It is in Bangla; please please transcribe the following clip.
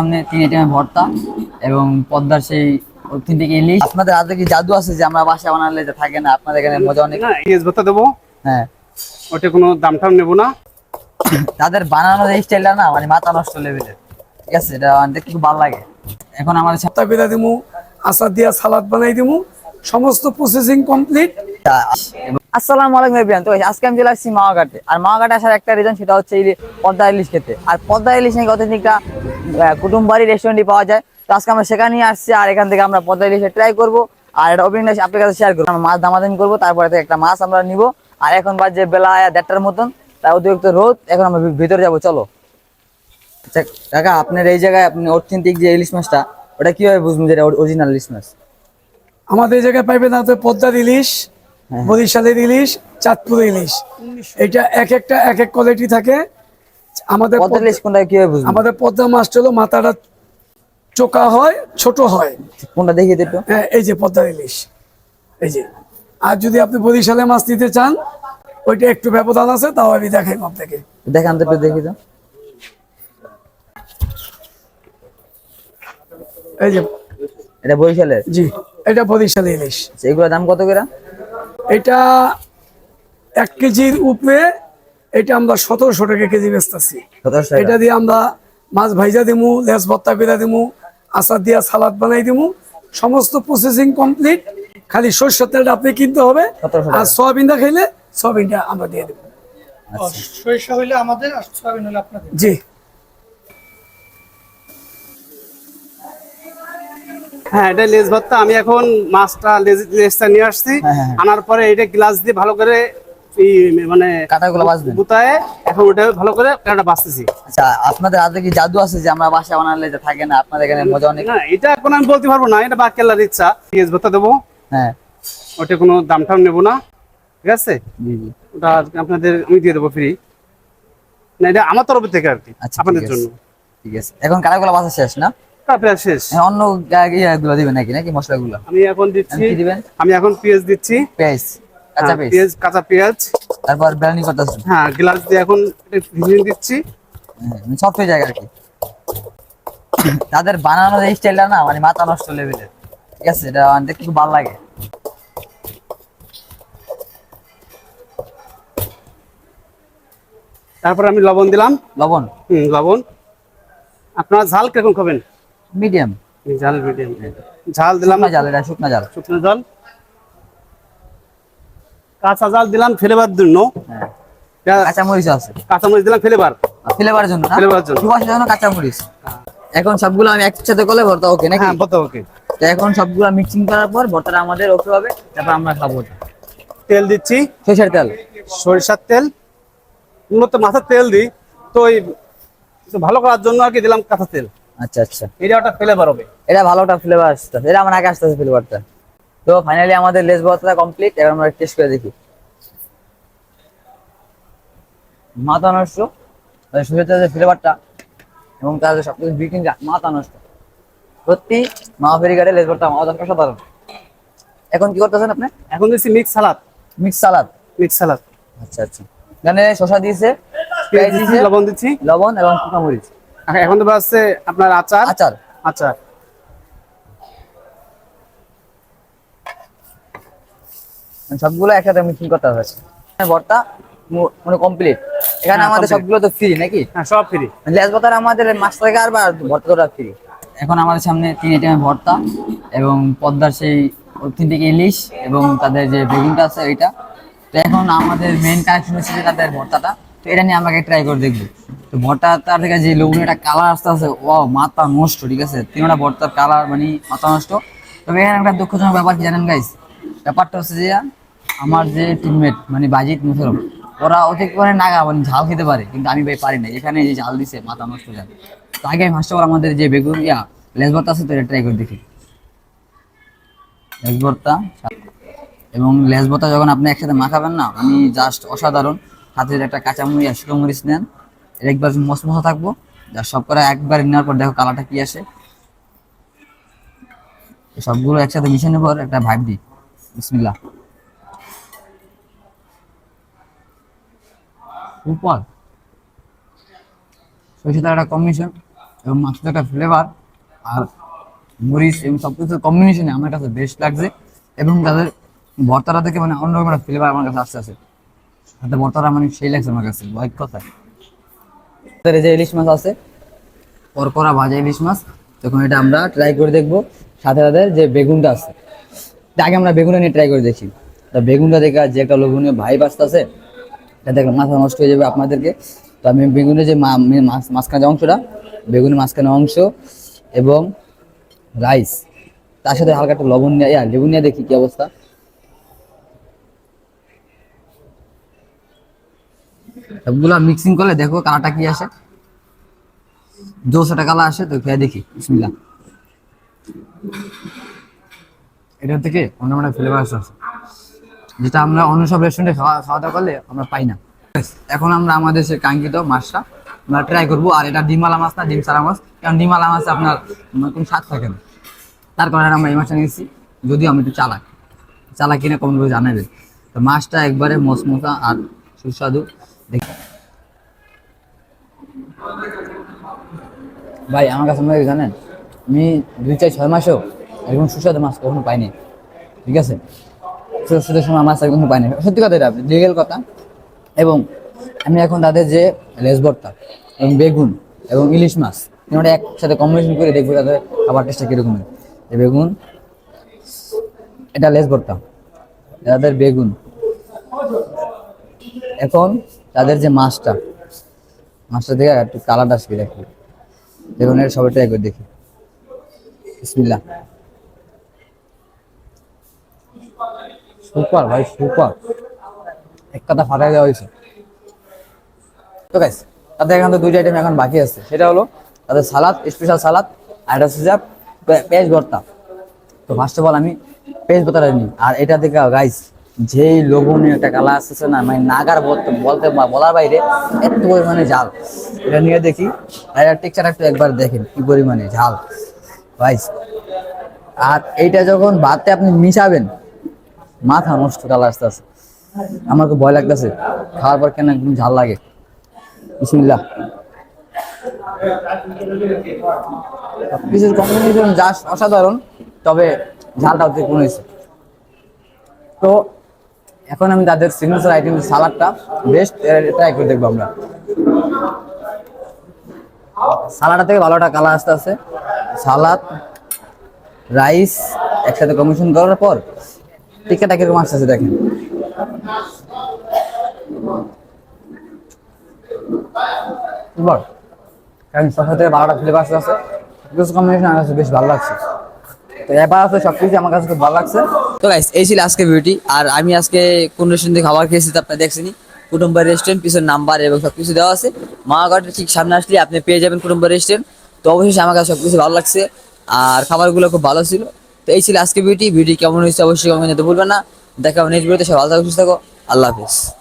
সামনে তিন আইটেমের ভর্তা এবং পদ্মার সেই ইলিশ। আপনাদের হাতে কি জাদু আছে যে আমরা বাসা বানালে যে থাকে না? আপনাদের এখানে মজা অনেক। ইলিশ ভর্তা দেবো। হ্যাঁ। ওটা কোনো দাম টাম নেব না। তাদের বানানোর এই স্টাইলটা না মানে মাথা নষ্ট লেভেলের ঠিক আছে এটা দেখতে খুব ভালো লাগে। এখন আমাদের সাথে ভর্তা দিমু আচার দিয়া সালাদ বানাই দিমু সমস্ত প্রসেসিং কমপ্লিট আসসালামু আলাইকুম এভরিওয়ান তো আজকে আমি চলে আসছি মাওয়াঘাটে। আর মাওয়াঘাটে আসার একটা রিজন সেটা হচ্ছে পদ্মা ইলিশ খেতে। আর পদ্মা ইলিশ নাকি অথেন্টিকটা কুটুম বাড়ি রেস্টুরেন্টে পাওয়া যায়। তো আজকে আমরা সেখানে আসছি আর এখান থেকে আমরা পদ্মা ইলিশে ট্রাই করব। আর এটা অভিনয় আপনার কাছে শেয়ার করব। আমরা মাছ দামাদামি করব, তারপরে একটা মাছ আমরা নিব। আর এখন বাজে বেলা দেড়টার মতন। তাই অতিরিক্ত রোদ, এখন আমরা ভিতরে যাব, চলো। আচ্ছা কাকা, আপনার এই জায়গায় আপনি অথেন্টিক যে ইলিশ মাছটা, ওটা কীভাবে বুঝবেন যে অরিজিনাল ইলিশ মাছ? আমাদের এই জায়গায় পাইবেন পদ্মার ইলিশ। বরিশালের ইলিশ চাঁদপুরের ইলিশ। এটা এক একটা এক এক কোয়ালিটি থাকে। আমাদের আমাদের পদ্মা মাছটা হলো মাথাটা চোকা হয় ছোট হয়। কোনটা দেখিয়ে দিত হ্যাঁ এই যে পদ্মার ইলিশ। এই যে। আর যদি আপনি বরিশালে মাছ নিতে চান ওইটা একটু ব্যবধান আছে তাও আমি দেখাই আপনাকে। দেখান তো দেখি তো। এই যে। এটা বরিশালের? জি এটা বরিশালে ইলিশ। আচ্ছা, এগুলোর দাম কত করে? এটা এক কেজির উপরে এটা আমরা সতেরোশো টাকা কেজি বেচতেছি। এটা দিয়ে আমরা মাছ ভাইজা দিমু লেস ভত্তা করে দিমু আচার দিয়া সালাদ বানাই দিমু। সমস্ত প্রসেসিং কমপ্লিট খালি সর্ষের তেলটা আপনি কিনতে হবে। আর সয়াবিনটা খাইলে সয়াবিনটা আমরা দিয়ে দেবো। সরিষা হইলে আমাদের আর সয়াবিন হইলে আপনাদের। জি। হ্যাঁ এটা লেজ ভর্তা আমি এখন মাছটা লেজটা নিয়ে আসছি। হ্যাঁ, হ্যাঁ, হ্যাঁ। আনার পরে এটা গ্লাস দিয়ে ভালো করে মানে কাঁটাগুলো বাঁচবেন। গুতায় এখন ওটা ভালো করে কাঁটা বাঁচতেছি। আচ্ছা আপনাদের হাতে কি জাদু আছে যে আমরা বাসা বানালে যে থাকে না আপনাদের এখানে মজা অনেক? না এটা এখন আমি বলতে পারব না এটা বাক্যালার ইচ্ছা। লেজ ভর্তা দেবো। হ্যাঁ। ওটা কোনো দাম টাম নেব না ঠিক আছে? ওটা আপনাদের আমি দিয়ে দেবো ফ্রি না এটা আমার তরফ থেকে আর কি আচ্ছা, আপনাদের জন্য। ঠিক আছে। এখন কাঁটাগুলো বাসা শেষ না? শেষ। হ্যাঁ, অন্য ইয়েগুলো দিবেন নাকি? নাকি মশলাগুলো? আমি এখন দিচ্ছি। দিবেন? আমি এখন পেঁয়াজ দিচ্ছি। পেঁয়াজ কাঁচা হ্যাঁ, পেঁয়াজ। পেঁয়াজ কাঁচা পেঁয়াজ। তারপর হ্যাঁ গ্লাস দিয়ে এখন ভিজিয়ে দিচ্ছি। সব পেয়ে যায় আর কি। তাদের বানানোর এই স্টাইলটা না মানে মাথা নষ্ট লেভেলের ঠিক আছে এটা দেখতে খুব ভালো লাগে। তারপর আমি লবণ দিলাম। লবণ? হুম লবণ। আপনারা ঝাল কীরকম খাবেন? মিডিয়াম? ঝাল মিডিয়াম। ঝাল দিলাম জাল এটা শুকনা জাল। শুকনো জল। কাঁচা জাল দিলাম ফ্লেভার জন্য। হ্যাঁ। কাঁচা মরিচ আছে। কাঁচামরিচ দিলাম ফ্লেভার। ফ্লেভার জন্য না? ফ্লেভারের জন্য। সুবাসের জন্য কাঁচা মরিচ এখন সবগুলো আমি একসাথে করলে ভর্তা ওকে নাকি? হ্যাঁ বলতে ওকে তো এখন সবগুলো মিক্সিং করার পর ভর্তাটা আমাদের ওকে হবে তারপর আমরা খাব তেল দিচ্ছি। সরিষার তেল। সরিষার তেল। মূলত মাথার তেল দিই। তো ওই ভালো করার জন্য আর কি দিলাম কাঁচা তেল। আচ্ছা আচ্ছা। এটা একটা ফ্লেভার হবে। এটা ভালো একটা ফ্লেভার আসতেছে এটা আমার আগে আসতেছে ফ্লেভারটা তো ফাইনালি আমাদের লেস ভর্তা কমপ্লিট এবার আমরা টেস্ট করে দেখি। মাথা নষ্ট সরষের তেলের ফ্লেভারটা এবং তার যে সবকিছু বিকিং মাথা নষ্ট। সত্যি মা ফেরিঘাটে লেস ভর্তা আমাদের অসাধারণ। এখন কি করতেছেন আপনি? এখন দিচ্ছি mix salad mix salad mix salad আচ্ছা আচ্ছা। এখানে শসা দিয়েছে লবণ দিচ্ছি লবণ এবং শুকনো মরিচ। এখন তো আছে আপনার আচার। আচার। আচার। সবগুলো একসাথে মিক্সিং করতে হয়েছে ভর্তা মানে কমপ্লিট এখানে হ্যাঁ, আমাদের সবগুলো তো ফ্রি নাকি? হ্যাঁ সব ফ্রি লেস ভর্তার আমাদের মাছ থেকে আর বা ভর্তাটা ফ্রি এখন আমাদের সামনে তিন আইটেমের ভর্তা এবং পদ্মার সেই অথেন্টিক ইলিশ এবং তাদের যে বেগুনটা আছে এটা তো এখন আমাদের মেন কালেকশন হচ্ছে যে তাদের ভর্তাটা। তো এটা নিয়ে আমাকে ট্রাই করে দেখব। তো ভর্তা তার থেকে যে লবণ একটা কালার আসতে আছে ও মাথা নষ্ট, ঠিক আছে? তিনটা ভর্তার কালার মানে মাথা নষ্ট। তবে এখানে একটা দুঃখজনক ব্যাপার কি জানেন গাইস ব্যাপারটা হচ্ছে যে, আমার যে টিমমেট মানে বাজিত মুশারফ ওরা অধিক করে নাগা মানে ঝাল খেতে পারে, কিন্তু আমি ভাই পারি না। এখানে যে ঝাল দিছে, মাথা নষ্ট যায় তো আগে ফার্স্ট অফ আমাদের যে বেগুন, ইয়া লেস ভর্তা আছে তো এটা ট্রাই করে দেখি। লেস ভর্তা, এবং লেস ভর্তা যখন আপনি একসাথে মাখাবেন না, আমি জাস্ট অসাধারণ। হাতে একটা কাঁচা মরিচ আর শুকনো মরিচ নেন। এর একবার মশমশা থাকব। যা সব করে একবার নেওয়ার পর দেখো কালারটা কি আসে। সবগুলো একসাথে মিশিয়ে নেবার একটা ভাইব দিই। বিসমিল্লাহ। সুপার সরষে একটা কম্বিনেশন এবং মাছের একটা ফ্লেভার আর মরিচ এবং সব কিছু কম্বিনেশনে আমার কাছে বেস্ট লাগছে। এবং তাদের ভর্তাটা থেকে মানে অন্যরকম একটা ফ্লেভার আমার কাছে আসতে আছে ভর্তাটা মানে সেই লাগছে আমার কাছে কথায় তাদের যে ইলিশ মাছ আছে ভাজা ইলিশ মাছ তখন এটা আমরা ট্রাই করে দেখব, সাথে সাথে যে বেগুনটা আছে আগে আমরা বেগুনটা নিয়ে ট্রাই করে দেখি। তা বেগুনটা দেখে যে একটা লোভনীয় ভাই আসতেছে, এটা দেখলাম মাথা নষ্ট হয়ে যাবে আপনাদেরকে। তো আমি বেগুনের যে মাঝখানে যে অংশটা, বেগুনের মাঝখানে অংশ এবং রাইস তার সাথে হালকা একটা লবণ নিয়ে লেবু নিয়ে দেখি কি অবস্থা। সবগুলো মিক্সিং করলে দেখো কালারটা কি আসে? জোসটা কালার আসে, তো খেয়ে দেখি বিসমিল্লা এটা থেকে অন্য একটা ফ্লেভার আছে। যেটা আমরা অন্য সব রেস্টুরেন্টে খাওয়া খাওয়া দাওয়া করলে আমরা পাই না। এখন আমরা আমাদের সে কাঙ্ক্ষিত মাছটা আমরা ট্রাই করব, আর এটা ডিমালা মাছ না, ডিম সারা মাছ। কারণ ডিমালা মাছে আপনার মানে কোনো স্বাদ থাকে না। তার কারণে আমরা এই মাছটা নিয়েছি, যদিও আমি একটু চালাক। চালাক কিনা কমন করে জানাবেন। তো মাছটা একবারে মসমসা আর সুস্বাদু। ভাই, আমার কাছে মনে হয় জানেন? আমি দুই চার ছয় মাসেও এরকম সুস্বাদু মাছ কখনো পাইনি, ঠিক আছে? সুস্বাদু সময় মাছ কখনো পাইনি। সত্যি কথা এটা লিগেল কথা। এবং আমি এখন তাদের যে লেস ভর্তা এবং বেগুন এবং ইলিশ মাছ তিনটা একসাথে কম্বিনেশন করে দেখব তাদের খাবার টেস্টটা কীরকম। এই বেগুন, এটা লেস ভর্তা, তাদের বেগুন। এখন তাদের যে মাছটা মাছটা দেখে একটু কালারটা আসবে দেখি। দেখুন এটা সবাই ট্রাই করে দেখি। বিসমিল্লাহ। সুপার ভাই, সুপার। এক কথা ফাটাই দেওয়া হয়েছে। তো গাইস তাদের এখান থেকে দুইটা আইটেম এখন বাকি আছে। সেটা হলো তাদের সালাদ স্পেশাল সালাদ, আর এটা হচ্ছে পেঁয়াজ ভর্তা। তো ফার্স্ট অফ অল আমি পেঁয়াজ ভর্তাটা নিই। আর এটা থেকে গাইস যেই লোভনীয় একটা কালা আসতেছে না মানে নাগার বলতে বলার বাইরে এত পরিমাণে ঝাল। এটা নিয়ে দেখি আর একটু একবার দেখেন কি পরিমাণে ঝাল। ভাইস আর এইটা যখন ভাতে আপনি মিশাবেন, মাথা নষ্ট কালা আসতে আছে আমার খুব ভয় লাগতেছে, খাওয়ার পর কেন একদম ঝাল লাগে। বিসমিল্লাহ। কিছুর কম্বিনেশন যা অসাধারণ, তবে ঝালটা অতি কমেছে তো এখন আমি তাদের সিগনেচার আইটেম সালাদটা বেস্ট ট্রাই করে দেখব আমরা। সালাডটা থেকে ভালো একটা কালার আসতে আছে। সালাদ রাইস একসাথে কমিশন করার পর টিকাটা কীরকম আসতেছে দেখেন। বল কারণ সব থেকে বারোটা ফ্লেভার আছে কিছু কম্বিনেশন বেশ ভালো লাগছে। তো সবকিছু আমার কাছে ভালো লাগছে। তো এই ছিল আজকে ভিডিওটি আর আমি আজকে কোন খাবার খেয়েছি রেস্টুরেন্ট পিছনে নাম্বার এবং দেওয়া আছে। ঠিক সামনে আপনি পেয়ে যাবেন রেস্টুরেন্ট তো সবকিছু ভালো লাগছে। আর খাবারগুলো খুব ভালো ছিল। তো এই ছিল আজকে বিউটি বিউটি কেমন হয়েছে অবশ্যই কমেন্ট করতে না। দেখা নেক্সট ভিডিওতে সব ভালো থাকো, সুস্থ থাকো। আল্লাহ হাফিজ।